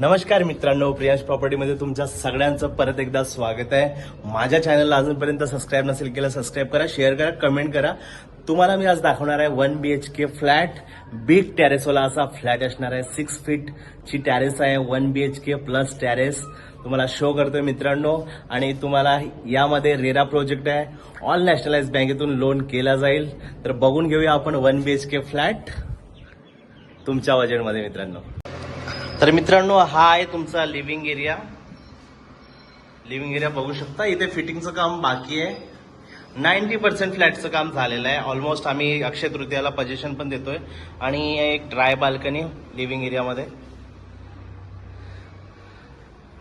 नमस्कार मित्रांनो प्रियांश प्रॉपर्टीमध्ये तुमच्या सगळ्यांचं परत एकदा स्वागत आहे. माझ्या चॅनलला अजूनपर्यंत सबस्क्राईब नसेल केलं सबस्क्राईब करा शेअर करा कमेंट करा. तुम्हाला मी आज दाखवणार आहे one B H K flat big टॅरेसवाला असा फ्लॅट असणार आहे सिक्स फीटची टॅरेस आहे one B H K plus terrace तुम्हाला शो करतोय मित्रांनो. आणि तुम्हाला यामध्ये रेरा प्रोजेक्ट आहे. ऑल नॅशनलाइज बँकेतून लोन केला जाईल. तर बघून घेऊया आपण one B H K flat तुमच्या बजेटमध्ये मित्रांनो. तर मित्रांनो हा आहे तुमचा लिव्हिंग एरिया लिव्हिंग एरिया बघू शकता. इथे फिटिंगचं काम बाकी आहे. नाईन्टी पर्सेंट फ्लॅटचं काम झालेलं आहे. ऑलमोस्ट आम्ही अक्षय तृतीयाला पजेशन पण देतोय. आणि एक ड्राय बाल्कनी लिव्हिंग एरियामध्ये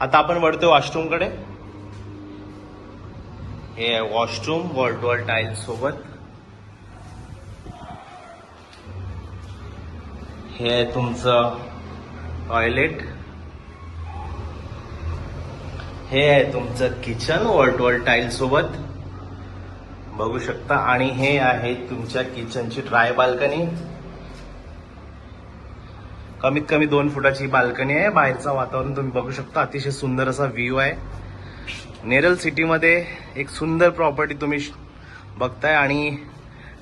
आता आपण वळतोय वॉशरूमकडे हे आहे washroom wall to wall tiles सोबत. हे आहे तुमचं टॉयलेट हे आहे तुमचं किचन वॉल वॉल टाईल सोबत. बघू शकता. आणि हे आहे तुमच्या किचनची ड्राय बाल्कनी कमीत कमी दोन फुटाची बाल्कनी आहे. बाहेरचं वातावरण तुम्ही बघू शकता. अतिशय सुंदर असा व्ह्यू आहे. नेरल सिटीमध्ये एक सुंदर प्रॉपर्टी तुम्ही बघताय. आणि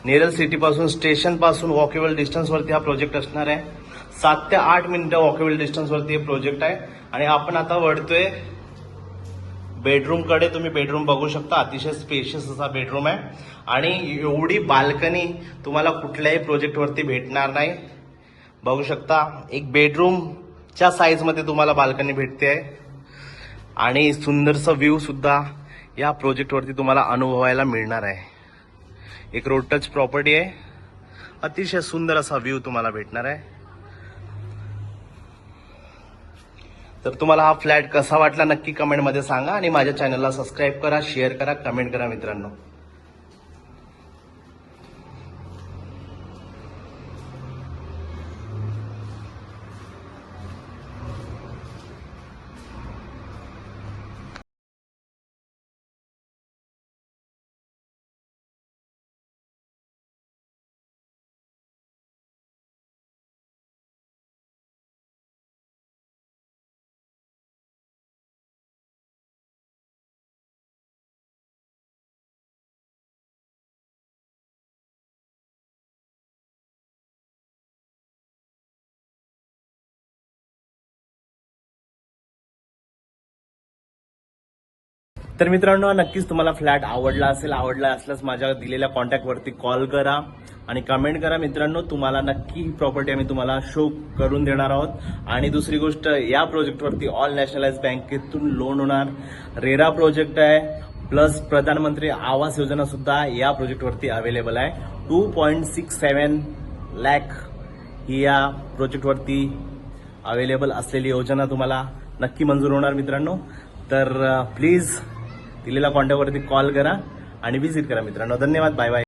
नेरल सिटीपासून स्टेशनपासून वॉकेबल डिस्टन्सवरती हा प्रोजेक्ट असणार आहे. सात ते आठ मिनिटं वॉकेबल डिस्टन्सवरती हे प्रोजेक्ट आहे. आणि आपण आता वळतोय बेडरूमकडे तुम्ही बेडरूम बघू शकता. अतिशय स्पेशियस असा बेडरूम आहे. आणि एवढी बाल्कनी तुम्हाला कुठल्याही प्रोजेक्टवरती भेटणार नाही. बघू शकता. एक बेडरूमच्या साईजमध्ये तुम्हाला बाल्कनी भेटते. आहे आणि सुंदरसा व्ह्यूसुद्धा या प्रोजेक्टवरती तुम्हाला अनुभवायला मिळणार आहे. एक रोड टच प्रॉपर्टी आहे. अतिशय सुंदर असा व्ह्यू तुम्हाला भेटणार आहे. तर तुम्हाला हा फ्लॅट कसा वाटला नक्की कमेंटमध्ये सांगा आणि माझ्या चॅनलला सबस्क्राईब करा शेअर करा कमेंट करा मित्रांनो. तर मित्रांनो नक्कीच तुम्हाला फ्लॅट आवडला असेल आवडला असल्यास माझ्या दिलेल्या कॉन्टॅक्टवरती कॉल करा आणि कमेंट करा. मित्रांनो तुम्हाला नक्की ही प्रॉपर्टी आम्ही तुम्हाला शो करून देणार आहोत. आणि दुसरी गोष्ट या प्रोजेक्टवरती ऑल नॅशनलाइज बँकेतून लोन होणार. रेरा प्रोजेक्ट आहे प्लस प्रधानमंत्री आवास योजना सुद्धा या प्रोजेक्टवरती अवेलेबल आहे. Two point six seven lakh ही या प्रोजेक्टवरती अवेलेबल असलेली योजना तुम्हाला नक्की मंजूर होणार मित्रांनो. तर uh, प्लीज दिलेल्या कॉन्टॅक्टवरती कॉल करा आणि व्हिजिट करा मित्रांनो. धन्यवाद. Bye bye.